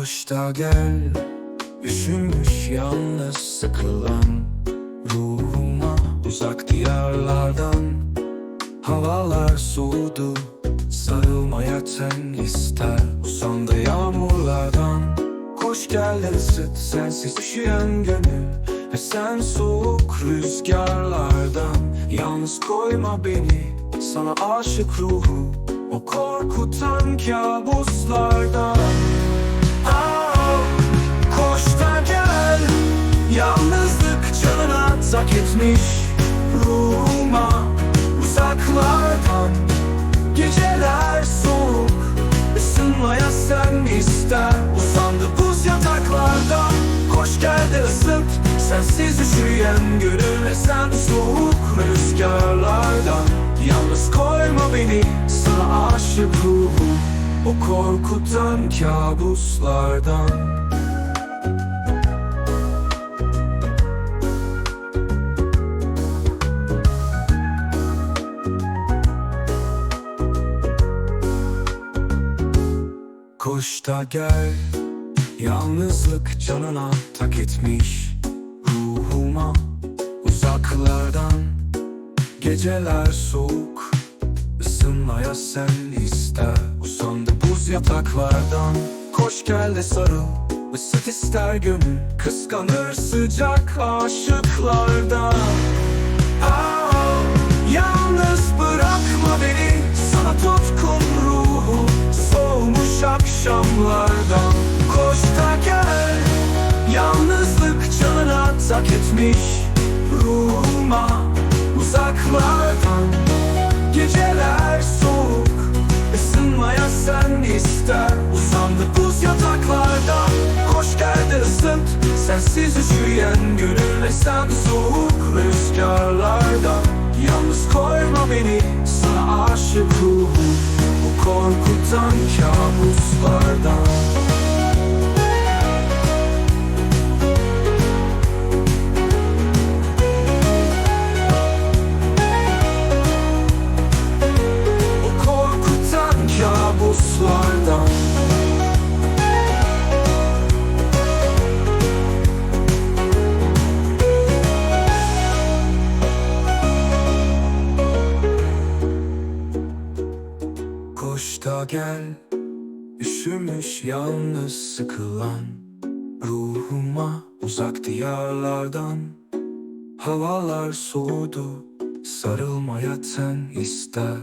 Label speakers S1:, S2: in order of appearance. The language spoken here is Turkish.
S1: da gel. Üşümüş yalnız sıkılan Ruhuma uzak diyarlardan. Havalar soğudu Sarılmaya ten ister Usandı yağmurlardan. Koş gel de ısıt sensiz üşüyen gönül Ve sen soğuk rüzgarlardan. Yalnız koyma beni sana aşık ruhu. O korkutan kabuslardan tak etmiş Ruhuma. Uzaklardan Geceler soğuk. Isınmaya sen ister. Uzandı buz yataklardan. Koş gel ısıt Sensiz üşüyen gönül sen soğuk rüzgarlardan. Yalnız koyma beni sana aşık ruhum. O korkutan kabuslardan Koş da gel. Yalnızlık canına tak etmiş. Ruhuma uzaklardan. Geceler soğuk. Isınmaya sen ister Usandı buz yataklardan. Koş gel de sarıl. Isıt ister gönül. Kıskanır sıcak aşıklardan tak etmiş Ruhuma uzaklardan Geceler soğuk ısınmaya sen ister. Uzandı buz yataklardan Koş gel de ısıt. Sensiz üşüyen gönül ve sen soğuk rüzgarlardan Yalnız koyma beni sana aşık ruhum. Bu korkutan kabuslardan gel. Üşümüş yalnız sıkılan Ruhuma uzak diyarlardan. Havalar soğudu Sarılmaya ten ister